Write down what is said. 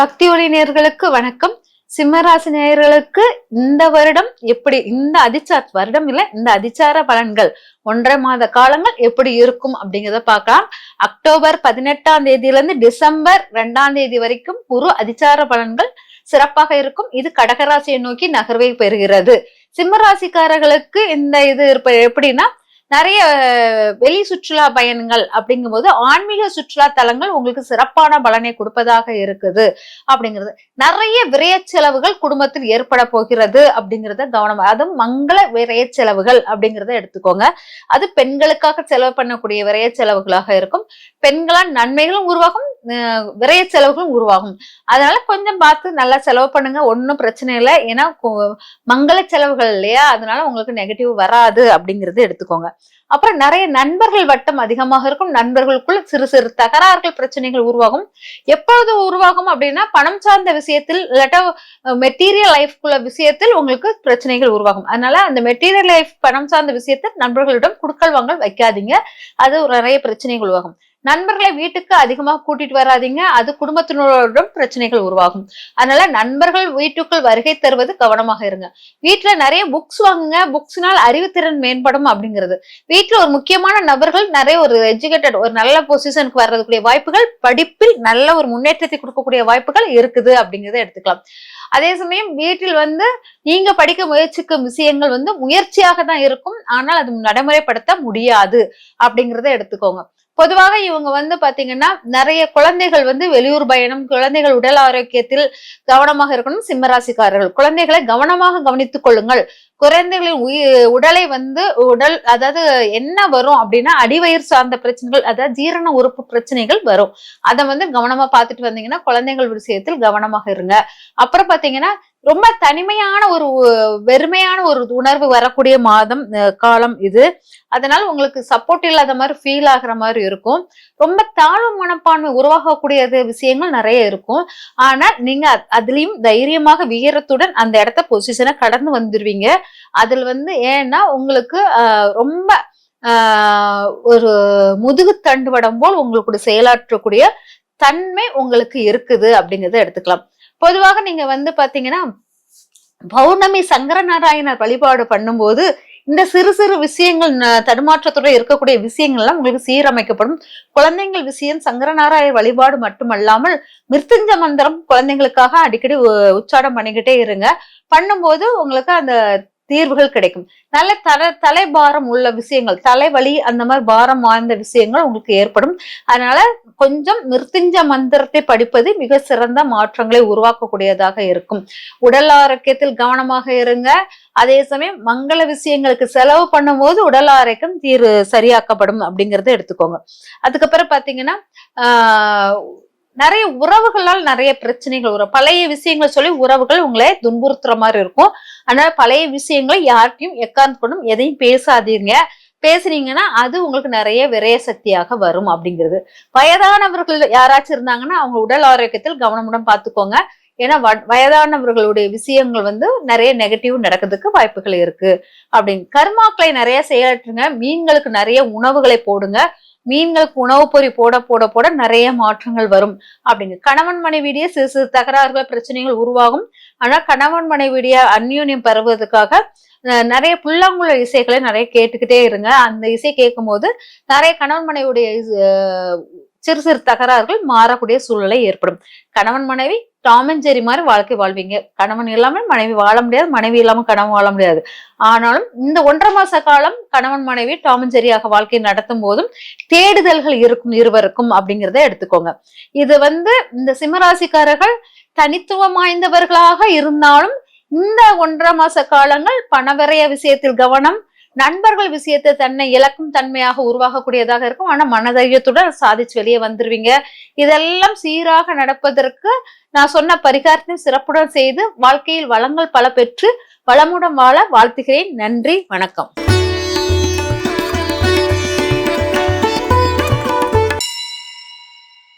பக்தி ஒளி நேர்களுக்கு வணக்கம். சிம்மராசி நேயர்களுக்கு இந்த வருடம் எப்படி இந்த அதிச்சார வருடம் இல்ல இந்த அதிச்சார பலன்கள் ஒன்றரை மாத காலங்கள் எப்படி இருக்கும் அப்படிங்கிறத பார்க்கலாம். அக்டோபர் பதினெட்டாம் தேதியில இருந்து டிசம்பர் ரெண்டாம் தேதி வரைக்கும் குரு அதிச்சார பலன்கள் சிறப்பாக இருக்கும். இது கடகராசியை நோக்கி நகர்வை பெறுகிறது. சிம்மராசிக்காரர்களுக்கு இந்த இது இருப்ப எப்படின்னா நிறைய வெளி சுற்றுலா பயணங்கள் அப்படிங்கும்போது ஆன்மீக சுற்றுலா தலங்கள் உங்களுக்கு சிறப்பான பலனை கொடுப்பதாக இருக்குது அப்படிங்கிறது. நிறைய விரைய செலவுகள் குடும்பத்தில் ஏற்பட போகிறது அப்படிங்கிறத கவனம். அதுவும் மங்கள விரைய செலவுகள் அப்படிங்கிறத எடுத்துக்கோங்க. அது பெண்களுக்காக செலவு பண்ணக்கூடிய விரைய செலவுகளாக இருக்கும். பெண்களால் நன்மைகளும் உருவாகும் விரய செலவுகளும் உருவாகும். அதனால கொஞ்சம் பார்த்து நல்லா செலவு பண்ணுங்க. ஒன்றும் பிரச்சனை இல்லை. ஏன்னா மங்கள செலவுகள் இல்லையா? அதனால உங்களுக்கு நெகட்டிவ் வராது அப்படிங்கிறது எடுத்துக்கோங்க. அப்புறம் நிறைய நண்பர்கள் வட்டம் அதிகமாக இருக்கும். நண்பர்களுக்குள் சிறு சிறு தகராறுகள் பிரச்சனைகள் உருவாகும். எப்பொழுது உருவாகும் அப்படின்னா பணம் சார்ந்த விஷயத்தில் இல்லாட்டா மெட்டீரியல் லைஃப்குள்ள விஷயத்தில் உங்களுக்கு பிரச்சனைகள் உருவாகும். அதனால அந்த மெட்டீரியல் லைஃப் பணம் சார்ந்த விஷயத்தில் நண்பர்களிடம் குடுக்கல் வாங்கல் வைக்காதீங்க. அது நிறைய பிரச்சனைகள் உருவாகும். நண்பர்களை வீட்டுக்கு அதிகமாக கூட்டிட்டு வராதிங்க. அது குடும்பத்தினரோடும் பிரச்சனைகள் உருவாகும். அதனால நண்பர்கள் வீட்டுக்குள் வருகை தருவது கவனமாக இருங்க. வீட்டுல நிறைய புக்ஸ் வாங்குங்க. புக்ஸ்னால் அறிவுத்திறன் மேம்படும் அப்படிங்கிறது. வீட்டுல ஒரு முக்கியமான நபர்கள் நிறைய ஒரு எஜுகேட்டட் ஒரு நல்ல பொசிஷனுக்கு வர்றதுக்குரிய வாய்ப்புகள் படிப்பில் நல்ல ஒரு முன்னேற்றத்தை கொடுக்கக்கூடிய வாய்ப்புகள் இருக்குது அப்படிங்கிறத எடுத்துக்கலாம். அதே சமயம் வீட்டில் வந்து நீங்க படிக்க முயற்சிக்கும் விஷயங்கள் வந்து முயற்சியாக தான் இருக்கும். ஆனால் அது நடைமுறைப்படுத்த முடியாது அப்படிங்கிறத எடுத்துக்கோங்க. பொதுவாக இவங்க வந்து பாத்தீங்கன்னா நிறைய குழந்தைகள் வந்து வெளியூர் பயணம் குழந்தைகள் உடல் ஆரோக்கியத்தில் கவனமாக இருக்கணும் சிம்மராசிக்காரர்கள் குழந்தைகளை கவனமாக கவனித்துக் கொள்ளுங்கள். குழந்தைகளின் உடலை வந்து உடல் அதாவது என்ன வரும் அப்படின்னா அடிவயிறு சார்ந்த பிரச்சனைகள் அதாவது ஜீரண உறுப்பு பிரச்சனைகள் வரும். அதை வந்து கவனமா பார்த்துட்டு வந்தீங்கன்னா குழந்தைகள் விஷயத்தில் கவனமாக இருங்க. அப்புறம் பாத்தீங்கன்னா ரொம்ப தனிமையான ஒரு வெறுமையான ஒரு உணர்வு வரக்கூடிய மாதம் காலம் இது. அதனால உங்களுக்கு சப்போர்ட் இல்லாத மாதிரி ஃபீல் ஆகுற மாதிரி இருக்கும். ரொம்ப தாழ்வு மனப்பான்மை உருவாகக்கூடிய விஷயங்கள் நிறைய இருக்கும். ஆனா நீங்க அதுலயும் தைரியமாக வீரத்துடன் அந்த இடத்த பொசிஷனை கடந்து வந்துருவீங்க. அதுல வந்து ஏன்னா உங்களுக்கு ரொம்ப ஒரு முதுகு தண்டுவடம் போல் உங்களுக்கு செயலாற்றக்கூடிய தன்மை உங்களுக்கு இருக்குது அப்படிங்கிறத எடுத்துக்கலாம். பொதுவாக நீங்க வந்து பாத்தீங்கன்னா பௌர்ணமி சங்கரநாராயணர் வழிபாடு பண்ணும்போது இந்த சிறு சிறு விஷயங்கள் தடுமாற்றத்துடன் இருக்கக்கூடிய விஷயங்கள்லாம் உங்களுக்கு சீரமைக்கப்படும். குழந்தைங்கள் விஷயம் சங்கரநாராயண வழிபாடு மட்டுமல்லாமல் மிருத்துஞ்ச மந்திரம் குழந்தைங்களுக்காக அடிக்கடி உச்சாடம் பண்ணிக்கிட்டே இருங்க. பண்ணும்போது உங்களுக்கு அந்த தீர்வுகள் கிடைக்கும். நல்ல தலை தலைபாரம் உள்ள விஷயங்கள் தலைவலி அந்த மாதிரி பாரம் வாய்ந்த விஷயங்கள் உங்களுக்கு ஏற்படும். அதனால கொஞ்சம் மிருத்திஞ்ச மந்திரத்தை படிப்பது மிக சிறந்த மாற்றங்களை உருவாக்கக்கூடியதாக இருக்கும். உடல் ஆரோக்கியத்தில் கவனமாக இருங்க. அதே சமயம் மங்கள விஷயங்களுக்கு செலவு பண்ணும்போது உடல் ஆரோக்கியம் தீர்வு சரியாக்கப்படும் அப்படிங்கறத எடுத்துக்கோங்க. அதுக்கப்புறம் பாத்தீங்கன்னா ஆஹ் நிறைய உறவுகளால் நிறைய பிரச்சனைகள் வரும். பழைய விஷயங்களை சொல்லி உறவுகள் உங்களை துன்புறுத்துற மாதிரி இருக்கும். அதனால பழைய விஷயங்களை யார்கிட்டையும் எக்காந்து கொண்டும் எதையும் பேசாதீங்க. பேசுனீங்கன்னா அது உங்களுக்கு நிறைய விரைய சக்தியாக வரும் அப்படிங்கிறது. வயதானவர்கள் யாராச்சும் இருந்தாங்கன்னா அவங்க உடல் ஆரோக்கியத்தில் கவனமுடன் பார்த்துக்கோங்க. ஏன்னா வயதானவர்களுடைய விஷயங்கள் வந்து நிறைய நெகட்டிவ் நடக்கிறதுக்கு வாய்ப்புகள் இருக்கு. அப்படின்னு. கர்மாக்களை நிறைய செயலாற்றுங்க. மீன்களுக்கு நிறைய உணவுகளை போடுங்க. மீன்களுக்கு உணவு பொறி போட போட போட நிறைய மாற்றங்கள் வரும். அப்படிங்க கணவன் மனைவியிடையே சிறு சிறு தகராறுகள் பிரச்சனைகள் உருவாகும். ஆனால் கணவன் மனைவிடைய அந்யோன்யம் பெறுவதற்காக நிறைய புல்லாங்குழல் இசைகளை நிறைய கேட்டுக்கிட்டே இருங்க. அந்த இசை கேட்கும் போது நிறைய கணவன் மனைவியுடைய சிறு சிறு தகராறுகள் மாறக்கூடிய சூழ்நிலை ஏற்படும். கணவன் மனைவி டாமஞ்சேரி மாதிரி வாழ்க்கை வாழ்வீங்க. கணவன் இல்லாமல் மனைவி வாழ முடியாது மனைவி இல்லாமல் கணவன் வாழ முடியாது. ஆனாலும் இந்த ஒன்றரை மாச காலம் கணவன் மனைவி டாம் அண்ட் ஜெரியாக வாழ்க்கை நடத்தும் போதும் தேடுதல்கள் இருக்கும் இருவருக்கும் அப்படிங்கிறத எடுத்துக்கோங்க. இது வந்து இந்த சிம்மராசிக்காரர்கள் தனித்துவம் வாய்ந்தவர்களாக இருந்தாலும் இந்த ஒன்றரை மாச காலங்கள் பணவரைய விஷயத்தில் கவனம் நண்பர்கள் விஷயத்தை தன்னை இழக்கும் தன்மையாக உருவாகக்கூடியதாக இருக்கும். ஆனா மனதைரியத்துடன் சாதிச்சு வெளியே வந்துருவீங்க. இதெல்லாம் சீராக நடப்பதற்கு நான் சொன்ன பரிகாரத்தையும் சிறப்புடன் செய்து வாழ்க்கையில் வளங்கள் பல பெற்று வளமுடன் வாழ வாழ்த்துகிறேன். நன்றி வணக்கம்.